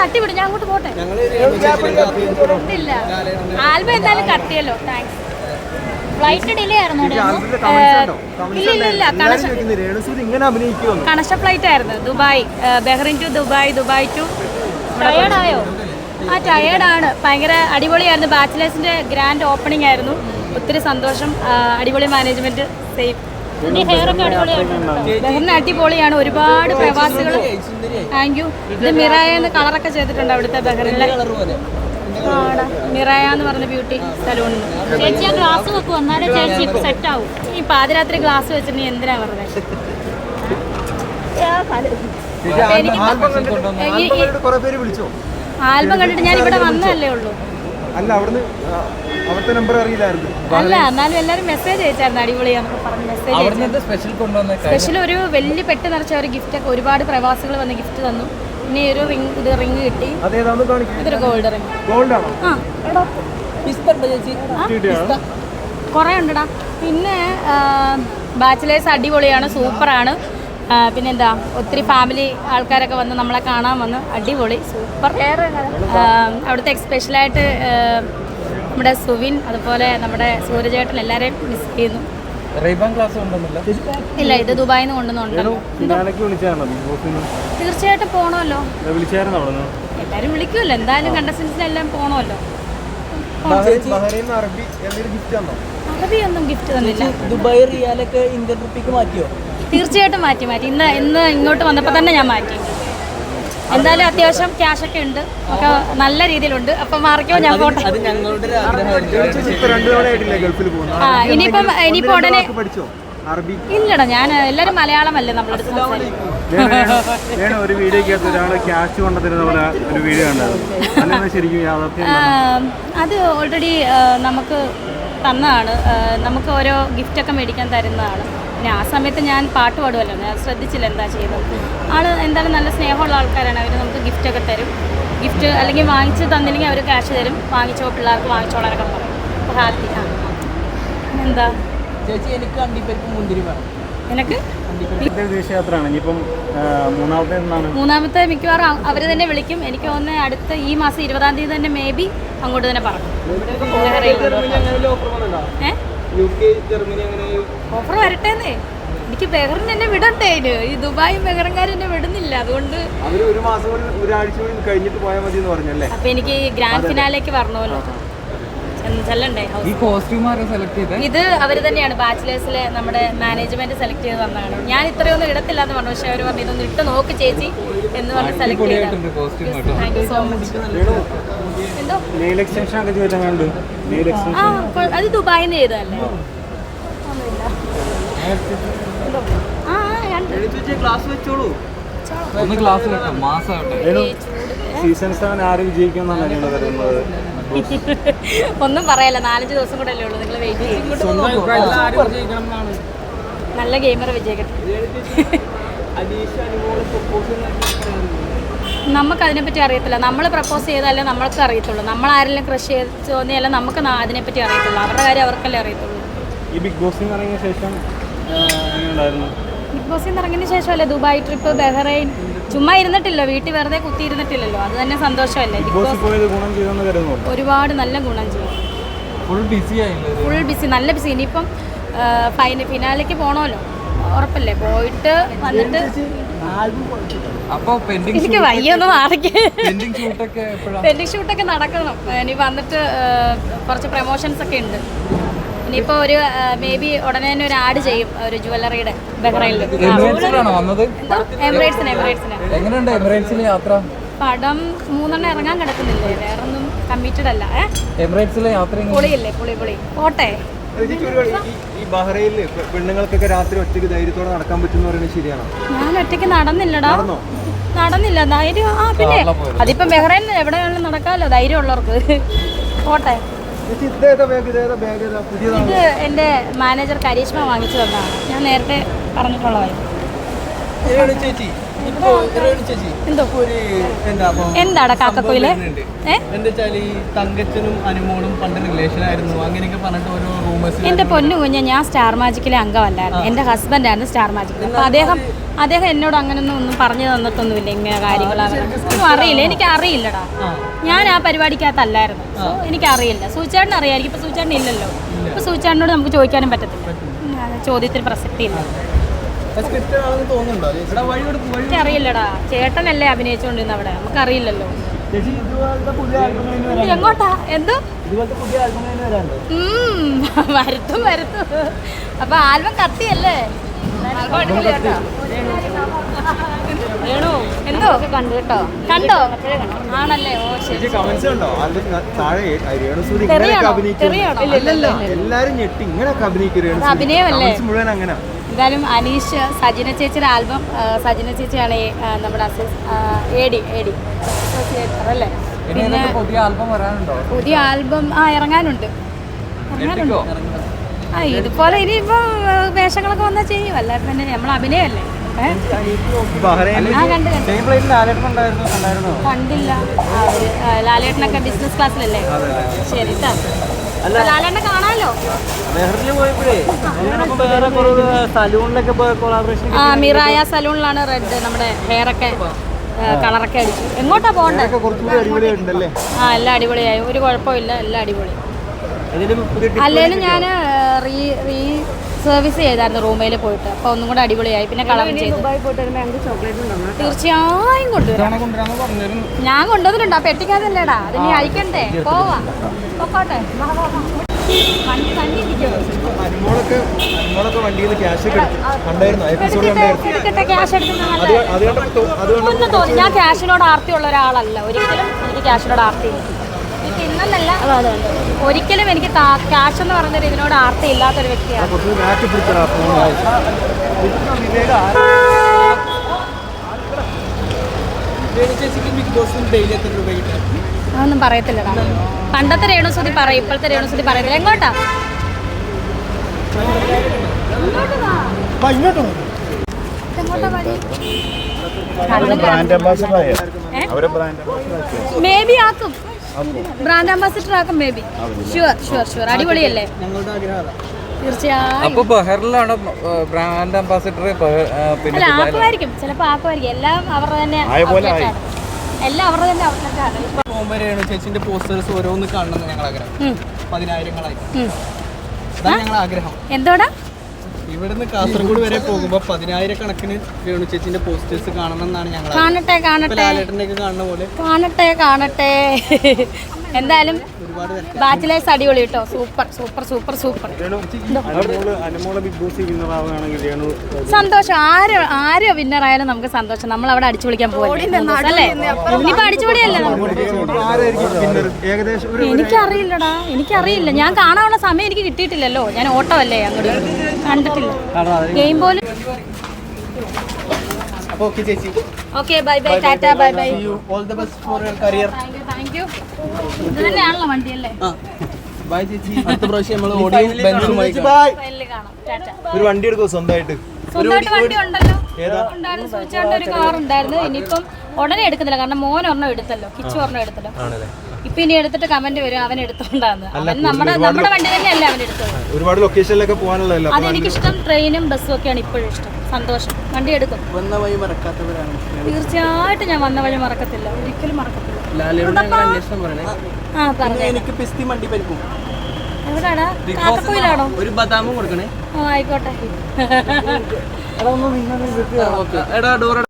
തട്ടിവിടും ഞാൻ അങ്ങോട്ട് പോട്ടെ. ഇല്ല. ആൽബം എന്തായാലും കട്ടിയല്ലോ താങ്ക്സ് ഫ്ലൈറ്റ് ഡിലേ ആയിരുന്നു കണശ ഫ്ലൈറ്റ് ആയിരുന്നു. Dubai Bahrain to Dubai Dubai to. ടയേർഡായോ? ആ ടയേർഡാണ്. ഭയങ്കര അടിപൊളിയായിരുന്നു. ബാച്ചിലേഴ്സിന്റെ ഗ്രാൻഡ് ഓപ്പണിംഗ് ആയിരുന്നു. ഒത്തിരി സന്തോഷം. അടിപൊളി മാനേജ്മെന്റ് സേഫ് ബഹ്റിൻ അടിപൊളിയാണ്. ഒരുപാട് പ്രവാസികൾ താങ്ക് യു ഇത് മിറായ എന്ന കളറൊക്കെ ചെയ്തിട്ടുണ്ട് അവിടുത്തെ ബഹ്റിനിലെ ആടാ. മിറായ എന്ന് പറഞ്ഞ ബ്യൂട്ടി സലൂണിൽ ചേച്ചി ആ ഗ്ലാസ് വെക്കും. എന്നാലേ ചേച്ചി സെറ്റ് ആവും. ഈ പാതിരാത്രി ഗ്ലാസ് വെച്ചിട്ട് എന്തിനാ വെറുതെ? വിളിച്ചോ? ആൽബം കണ്ടിട്ട് ഞാൻ ഇവിടെ വന്നതല്ലേ ഉള്ളൂ. അല്ല അവിടുന്ന് അവിടുത്തെ നമ്പർ അറിയില്ലായിരുന്നു. അല്ല എന്നാലും എല്ലാരും മെസ്സേജ് അയച്ചായിരുന്നു. അടിപൊളിയാന്നൊക്കെ പറഞ്ഞു സ്പെഷ്യൽ കൊണ്ടുവന്ന സ്പെഷ്യൽ ഒരു വലിയ പെട്ട് നിറച്ച ഒരു ഗിഫ്റ്റ് ഒക്കെ ഒരുപാട് പ്രവാസികൾ വന്ന് ഗിഫ്റ്റ് തന്നു. പിന്നെ ഒരു റിംഗ് ഇത് റിംഗ് കിട്ടി. ഇതൊരു ഗോൾഡ് റിംഗ് ഗോൾഡ് ആണോ? എടാ കിട്ടിയാണ് കുറേ ഉണ്ടടാ. പിന്നെ ബാച്ചിലേഴ്സ് അടിപൊളിയാണ് സൂപ്പറാണ്. പിന്നെന്താ ഒത്തിരി ഫാമിലി ആൾക്കാരൊക്കെ വന്ന് നമ്മളെ കാണാൻ വന്ന് അടിപൊളി സൂപ്പർ. അവിടുത്തെ സ്പെഷ്യലായിട്ട് നമ്മുടെ സുവിൻ അതുപോലെ നമ്മുടെ സൂര്യചേട്ടൻ എല്ലാവരെയും മിസ് ചെയ്യുന്നു. ഇല്ല ഇത് ദുബായിൽ നിന്ന് കൊണ്ടുവന്നുണ്ടല്ലോ തീർച്ചയായിട്ടും പോകണമല്ലോ എല്ലാരും വിളിക്കുമല്ലോ. എന്തായാലും കണ്ടസ്റ്റൻസിനെല്ലാം പോകണമല്ലോ ബഹ്റൈൻ അറബി ഒന്നും ഗിഫ്റ്റ് തന്നില്ല. ദുബായ് റിയാലൊക്കെ ഇന്ത്യൻ റുപ്പിക്ക് മാറ്റിയോ? തീർച്ചയായിട്ടും മാറ്റി മാറ്റി. ഇന്ന് ഇന്ന് ഇങ്ങോട്ട് വന്നപ്പോൾ തന്നെ ഞാൻ മാറ്റി. എന്തായാലും അത്യാവശ്യം ക്യാഷ് ഒക്കെ ഉണ്ട്. ഒക്കെ നല്ല രീതിയിലുണ്ട്. അപ്പൊ മാറിക്കോ ഞാൻ പോട്ടെ. ആ ഇനിയിപ്പം ഇനിയിപ്പോ ഉടനെ ഇല്ലടാ ഞാൻ എല്ലാരും മലയാളമല്ലേ അല്ലേ സംസാരിക്കും വേണം ഒരു വീഡിയോക്കകത്ത് ഒരാൾ ക്യാഷ് കൊണ്ടുതരുന്ന പോലെ ഒരു വീഡിയോ ഉണ്ടായിരുന്നു ശരിക്കും അത് ഓൾറെഡി നമുക്ക് തന്നതാണ്. നമുക്ക് ഓരോ ഗിഫ്റ്റ് ഒക്കെ മേടിക്കാൻ തരുന്നതാണ്. പിന്നെ ആ സമയത്ത് ഞാൻ പാട്ട് പാടുമല്ലോ ഞാൻ ശ്രദ്ധിച്ചില്ല എന്താ ചെയ്തത് ആൾ എന്തായാലും നല്ല സ്നേഹമുള്ള ആൾക്കാരാണ്. അവർ നമുക്ക് ഗിഫ്റ്റൊക്കെ തരും. ഗിഫ്റ്റ് അല്ലെങ്കിൽ വാങ്ങിച്ച് തന്നില്ലെങ്കിൽ അവർ ക്യാഷ് തരും. വാങ്ങിച്ചോ പിള്ളേർക്ക് വാങ്ങിച്ചോളാനൊക്കെ പറയും അപ്പോൾ ഹാപ്പി ആ എന്താ ചേച്ചി എനിക്ക് അണ്ടിപ്പരിപ്പ് മുന്തിരി വേണം. മൂന്നാമത്തെ മിക്കവാറും അവർ തന്നെ വിളിക്കും. എനിക്ക് തോന്നുന്നത് അടുത്ത ഈ മാസം ഇരുപതാം തീയതി തന്നെ മേ ബി അങ്ങോട്ട് തന്നെ പറയും ഏ ജർമ്മനി അങ്ങനെ ഓഫർ വരട്ടേന്നേ. എനിക്ക് ബഹറിന് എന്നെ വിടണ്ടേ ഈ ദുബായ് ബഹറൻകാരും എന്നെ വിടുന്നില്ല. അതുകൊണ്ട് ഒരു മാസം ഒരാഴ്ച കഴിഞ്ഞിട്ട് പോയാൽ മതി എന്ന് പറഞ്ഞല്ലേ? അപ്പൊ എനിക്ക് ഗ്രാൻഡ് ഫിനാലേക്ക് പറഞ്ഞല്ലോ ഇത് അവർ തന്നെയാണ്. ബാച്ചിലേഴ്സിലെ നമ്മുടെ മാനേജ്മെന്റ് സെലക്ട് ചെയ്ത് തന്നതാണ് ഞാൻ ഇത്രയൊന്നും ഇടത്തില്ല എന്ന് പറഞ്ഞു. പക്ഷെ അവർ പറഞ്ഞു ഇതൊന്ന് ഇട്ട് നോക്ക് ചേച്ചി എന്ന് പറഞ്ഞ് സെലക്ട് ചെയ്തു താങ്ക് യു സോ മച്ച് എന്തോ? നെയിൽ എക്സ്റ്റൻഷൻ ഒക്കെ ചെയ്താൽ വേണ്ട എക്സ്റ്റൻഷൻ ആ അത് ചെയ്തതല്ലേ? ഒന്ന് ക്ലാസ് കേട്ടോ സീസൺ സെവൻ ആരും വിജയിക്കുമെന്നാണ് ഞങ്ങൾ കരുതുന്നത് ഒന്നും പറയല്ല നാലഞ്ച് ദിവസം കൂടെ അല്ലേ ഉള്ളൂ. നിങ്ങൾ വെയിറ്റ് ചെയ്യും. നല്ല ഗെയിമർ വിജയിക്കട്ടെ നമുക്ക് അതിനെപ്പറ്റി അറിയത്തില്ല. നമ്മൾ പ്രപ്പോസ് ചെയ്താലേ നമ്മൾക്ക് അറിയത്തുള്ളൂ. നമ്മൾ ആരെങ്കിലും കൃഷി ചെയ്ത് തോന്നിയാലേ നമുക്ക് അതിനെപ്പറ്റി അറിയത്തുള്ളൂ. അവരുടെ കാര്യം അവർക്കല്ലേ അറിയത്തുള്ളൂ. ഈ ബിഗ് ബോസിൽ ഇറങ്ങിയ ശേഷം ബിഗ് ബോസിൽ നിന്ന് ഇറങ്ങിയതിന് ശേഷമല്ലേ ദുബായ് ട്രിപ്പ് ബഹ്റൈൻ? ചുമ്മാ ഇരുന്നിട്ടില്ലോ വീട്ടിൽ വെറുതെ കുത്തിയിരുന്നിട്ടില്ലല്ലോ. അത് തന്നെ സന്തോഷമല്ലേ. ബിഗ് ബോസ് പോയത് ഗുണം ചെയ്തെന്ന് കരുതുന്നുണ്ട്? ഒരുപാട് നല്ല ഗുണം ചെയ്തു. ഫുൾ ബിസി ആയില്ലേ? ഫുൾ ബിസി നല്ല ബിസി ഇനിയിപ്പം ഫൈന ഫിനാലേക്ക് പോകണമല്ലോ ഉറപ്പല്ലേ? പോയിട്ട് വന്നിട്ട് അപ്പൊ പെൻഡിങ് എനിക്ക് മാറിക്ക്. പെൻഡിങ് ഷൂട്ടൊക്കെ നടക്കണം. ഇനി വന്നിട്ട് കുറച്ച് പ്രൊമോഷൻസ് ഒക്കെ ഉണ്ട്. ഇനിയിപ്പോ ഒരു മേ ബി ഉടനെ തന്നെ ഒരു ആഡ് ചെയ്യും ഒരു ജുവല്ലറിയുടെ ബഹ്റൈനിൽ. എമിറേറ്റ്സിന് പടം മൂന്നെണ്ണം ഇറങ്ങാൻ കിടക്കുന്നില്ലേ? വേറെ ഒന്നും കമ്മിറ്റഡ് അല്ല. ഏ? എമിറേറ്റ്സിലെ യാത്ര എങ്ങനെ പൊളിയില്ലേ പൊളി പൊളി. പോട്ടെ. ബഹ്റൈനിൽ പെണ്ണുങ്ങൾക്കൊക്കെ രാത്രി ഒറ്റയ്ക്ക് ധൈര്യത്തോടെ നടക്കാൻ പറ്റുന്ന പറയുന്നത് ശരിയാണോ? ഞാൻ ഒറ്റയ്ക്ക് നടന്നില്ലടാ. നടന്നോ? നടന്നില്ല. ധൈര്യം ആ പിന്നെ. അതിപ്പം ബഹ്റൈൻ എവിടെയാണെങ്കിലും നടക്കാമല്ലോ. ധൈര്യം ഉള്ളവർക്ക് പോട്ടെ ഇത് എന്റെ മാനേജർ കരീഷ്മ വാങ്ങിച്ചു തന്നാണ് ഞാൻ നേരത്തെ ചേച്ചി. എന്തോ? ഇപ്പൊ എന്താടാ കാക്കക്കോയിൽ? എന്റെ പൊന്നു കുഞ്ഞ ഞാൻ സ്റ്റാർ മാജിക്കിലെ അംഗമല്ലായിരുന്നു. എന്റെ ഹസ്ബൻഡായിരുന്നു സ്റ്റാർ മാജിക്കിൽ അപ്പൊ അദ്ദേഹം അദ്ദേഹം എന്നോട് അങ്ങനെ ഒന്നും പറഞ്ഞു തന്നിട്ടൊന്നുമില്ല ഇങ്ങനെ കാര്യങ്ങളാണ് ഒന്നും അറിയില്ല. എനിക്ക് അറിയില്ലടാ. ഞാൻ ആ പരിപാടിക്കകത്തല്ലായിരുന്നു. സോ എനിക്കറിയില്ല. സൂചാടിന് അറിയാമായിരിക്കും ഇപ്പൊ സൂചാടിന് ഇല്ലല്ലോ ഇപ്പോൾ സൂചാടിനോട് നമുക്ക് ചോദിക്കാനും പറ്റത്തില്ല. ചോദ്യത്തിന് പ്രസക്തിയില്ല. സ്ക്രിപ്റ്റഡ് എനിക്കറിയില്ലടാ. ചേട്ടനല്ലേ അഭിനയിച്ചുകൊണ്ടിരുന്ന അവിടെ? നമുക്കറിയില്ലല്ലോ. എങ്ങോട്ടാ? എന്തോ? വരുത്തും വരുത്തും. അപ്പൊ ആൽബം കത്തിയല്ലേ? എന്തോ? കണ്ടു കേട്ടോ. കണ്ടോ? ആണല്ലേ? ഓ ശരി അഭിനയമല്ലേ? കമന്റ്സ് മുഴുവൻ അങ്ങനെ. എന്തായാലും അനീഷ് സജിന ചേച്ചിയുടെ ആൽബം സജിന ചേച്ചിയാണ് നമ്മുടെ എ ഡി എ ഡി അല്ലേ ഇനി പിന്നെ പുതിയ ആൽബം വരാനുണ്ടോ? പുതിയ ആൽബം ആ ഇറങ്ങാനുണ്ട്. ഇറങ്ങാനുണ്ട്. ആ ഇതുപോലെ ഇനിയിപ്പോ വേഷങ്ങളൊക്കെ വന്നാൽ ചെയ്യും. അല്ലാതെ തന്നെ നമ്മൾ അഭിനയമല്ലേ ഉണ്ടായിരുന്നു കണ്ടില്ല. ലാലേട്ടനൊക്കെ ബിസിനസ് ക്ലാസ്സിലല്ലേ ശരി ട്ടാ. മിറായ സലൂണിലാണ് റെഡ് നമ്മുടെ ഹെയർ ഒക്കെ കളറൊക്കെ അടിച്ചു. എങ്ങോട്ടാ പോകണ്ടേ? ആ എല്ലാം അടിപൊളിയായി ഒരു കുഴപ്പമില്ല എല്ലാം അടിപൊളി. അല്ലേലും ഞാൻ റീ റീ സർവീസ് ചെയ്തായിരുന്നു റൂമിൽ പോയിട്ട്. അപ്പോൾ ഒന്നും കൂടെ അടിപൊളിയായി. പിന്നെ കളർ ചെയ്തു. തീർച്ചയായും കൊണ്ടുവരാം. ഞാൻ കൊണ്ടുവന്നിട്ടുണ്ട്. ആ പെട്ടിക്കാതല്ലേടാ അത് നീ അയക്കണ്ടേ പോവാ. പൊക്കോട്ടെ. വാ, വാ, വാ. വണ്ടി വണ്ടി ഇരിക്കുമോ അനുമോളൊക്കെ അനുമോളൊക്കെ വണ്ടിയിൽ നിന്ന് ക്യാഷ് ഒക്കെ എടുത്തു. കണ്ടായിരുന്നു? എപ്പിസോഡ് കണ്ടായിരുന്നു. എടുക്കട്ടെ ക്യാഷ് എടുക്കുന്ന അത് നല്ലത് അത് കണ്ടപ്പോൾ തോ- അത് കണ്ടപ്പോൾ ഒന്ന് തോന്നി. ഞാൻ ക്യാഷിനോട് ആർത്തിയുള്ള ഒരാളല്ല. ഒരിക്കലും എനിക്ക് ക്യാഷിനോട് ആർത്തിയില്ല. എനിക്ക് ഇന്നല്ല ഒരിക്കലും എനിക്ക് ക്യാഷ് എന്ന് പറഞ്ഞൊരു ഇതിനോട് ആർത്തി ഇല്ലാത്തൊരു വ്യക്തിയാണ് അതൊന്നും പറയത്തില്ലടാ. പണ്ടത്തെ രേണുസുതി പറയും ഇപ്പോഴത്തെ രേണുസുതി പറയത്തില്ല. എങ്ങോട്ടാ? ഇങ്ങോട്ട് എങ്ങോട്ടാ വഴി? ബ്രാൻഡ് അംബാസിഡർ ആയ? അവരെ ബ്രാൻഡ് അംബാസിഡർ മേ ബി ആക്കും. ബ്രാൻഡ് അംബാസിഡർ ആക്കും maybe sure sure sure അടിപൊളിയല്ലേ ഞങ്ങളുടെ ആഗ്രഹം അതാ തീർച്ചയായും. അപ്പൊ ബഹറിലാണ് ബ്രാൻഡ് അംബാസിഡർ പിന്നെ ദുബായിലാണ്. ആക്കുമായിരിക്കും. എല്ലാം അവരുടെ തന്നെ ആയ പോലെ ആയി. എല്ലാം അവരുടെ തന്നെ ചേച്ചിന്റെ പോസ്റ്റേഴ്സ് ഓരോന്ന് കാണണം ഞങ്ങൾ ആഗ്രഹം പതിനായിരങ്ങളായി. ഞങ്ങൾ ആഗ്രഹം എന്തോടാ? ഇവിടുന്ന് കാസർഗോഡ് വരെ പോകുമ്പോ പതിനായിരക്കണക്കിന് രേണു ചേച്ചിന്റെ പോസ്റ്റേഴ്സ് കാണണം എന്നാണ് ഞങ്ങൾ കാണട്ടെ. കാണട്ടെ കാണട്ടെ കാണട്ടെ. എന്തായാലും. ബാച്ചിലേഴ്സ് അടിപൊളി കേട്ടോ. Super super super super. Anumol Anumol Bigg Boss winner ആവുകയാണെങ്കിൽ രേണു സന്തോഷം. ആര് ആര് വിന്നർ ആയാലും നമുക്ക് സന്തോഷം. നമ്മൾ അവിടെ അടിച്ചു പൊളിക്കാൻ പോകും അല്ലേ? ഇനിയിപ്പോ എനിക്കറിയില്ലടാ എനിക്കറിയില്ല ഞാൻ കാണാനുള്ള സമയം എനിക്ക് കിട്ടിയിട്ടില്ലല്ലോ. ഞാൻ ഓട്ടോ അല്ലേ അങ്ങോട്ട്? കണ്ടിട്ടില്ല. ഗെയിം പോലും അപ്പോൾ ഓക്കെ ചേച്ചി. Okay bye bye tata bye bye you all the best for your career thank you thank you ഇത് തന്നെയാണല്ലോ വണ്ടിയല്ലേ ആ. ബൈ ചേച്ചി. അടുത്ത പ്രാവശ്യം നമ്മൾ ഓടിയും കാണാം. ടാറ്റ. ഒരു വണ്ടി എടുക്കോ സ്വന്തമായിട്ട്. സ്വന്തമായിട്ട് വണ്ടി ഉണ്ടല്ലോ. ഉണ്ടായിരുന്നു. സൂചിച്ചാണ്ട് ഒരു കാർ ഉണ്ടായിരുന്നു. ഇനിയിപ്പം ഉടനെ എടുക്കുന്നില്ല. കാരണം മോൻ ഒരെണ്ണം എടുത്തല്ലോ. കിച്ചു ഒരെണ്ണം എടുത്തല്ലോ. ഇപ്പൊ ഇനി എടുത്തിട്ട് കമന്റ് വരും. അവൻ എടുത്തോണ്ടാന്ന്. അവൻ നമ്മുടെ നമ്മുടെ വണ്ടി തന്നെയല്ലേ അവൻ എടുത്തത്. ഒരുപാട് ലൊക്കേഷനിലൊക്കെ പോകാനുള്ളതല്ലോ? അതെനിക്കിഷ്ടം ട്രെയിനും ബസ്സും ഒക്കെയാണ് ഇപ്പോഴും ഇഷ്ടം. സന്തോഷം. വണ്ടി എടുക്കും. വന്ന വഴി മറക്കാത്തവരാണ്. തീർച്ചയായിട്ടും ഞാൻ വന്ന വഴി മറക്കത്തില്ല. ഒരിക്കലും മറക്കത്തില്ല. എനിക്ക് പിസ്തി മണ്ടി പരിക്കും എവിടാടാ കാക്കക്കുയിലാണോ ഒരു ബദാമും കൊടുക്കണേ. ആയിക്കോട്ടെ.